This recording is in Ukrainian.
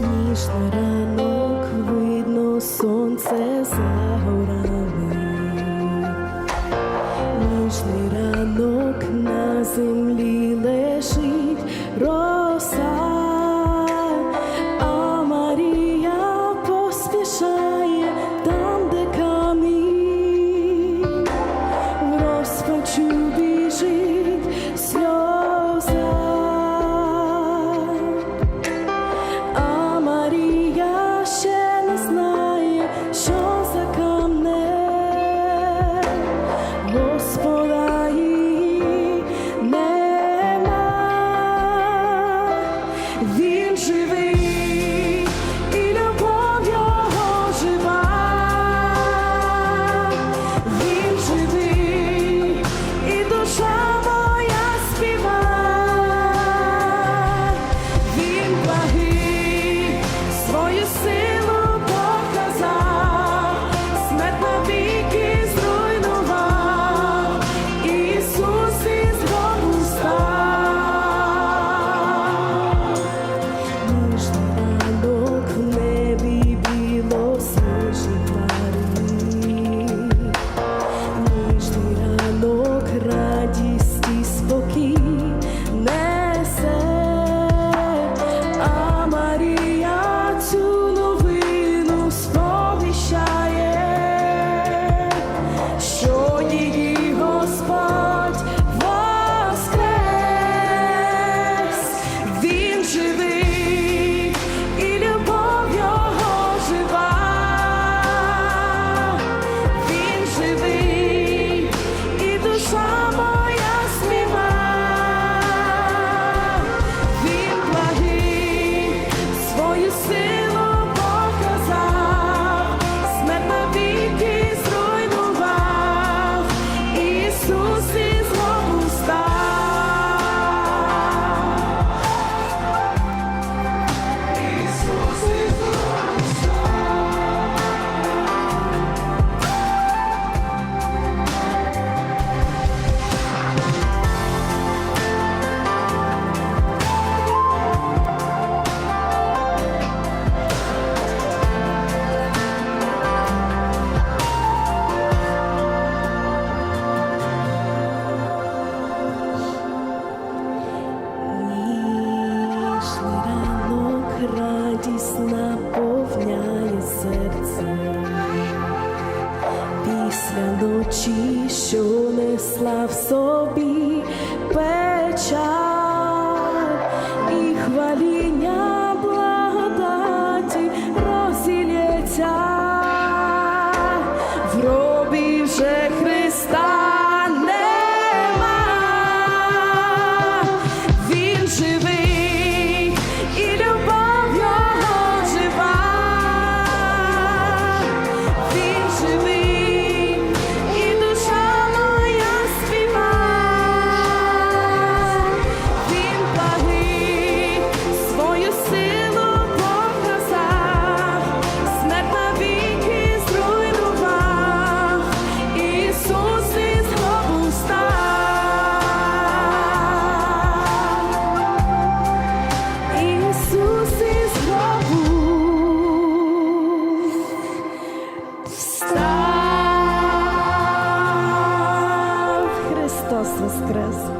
Ніжний ранок видно сонце за горами, ніжний ранок на землі. lost Очі, що несла в собі. воскрес!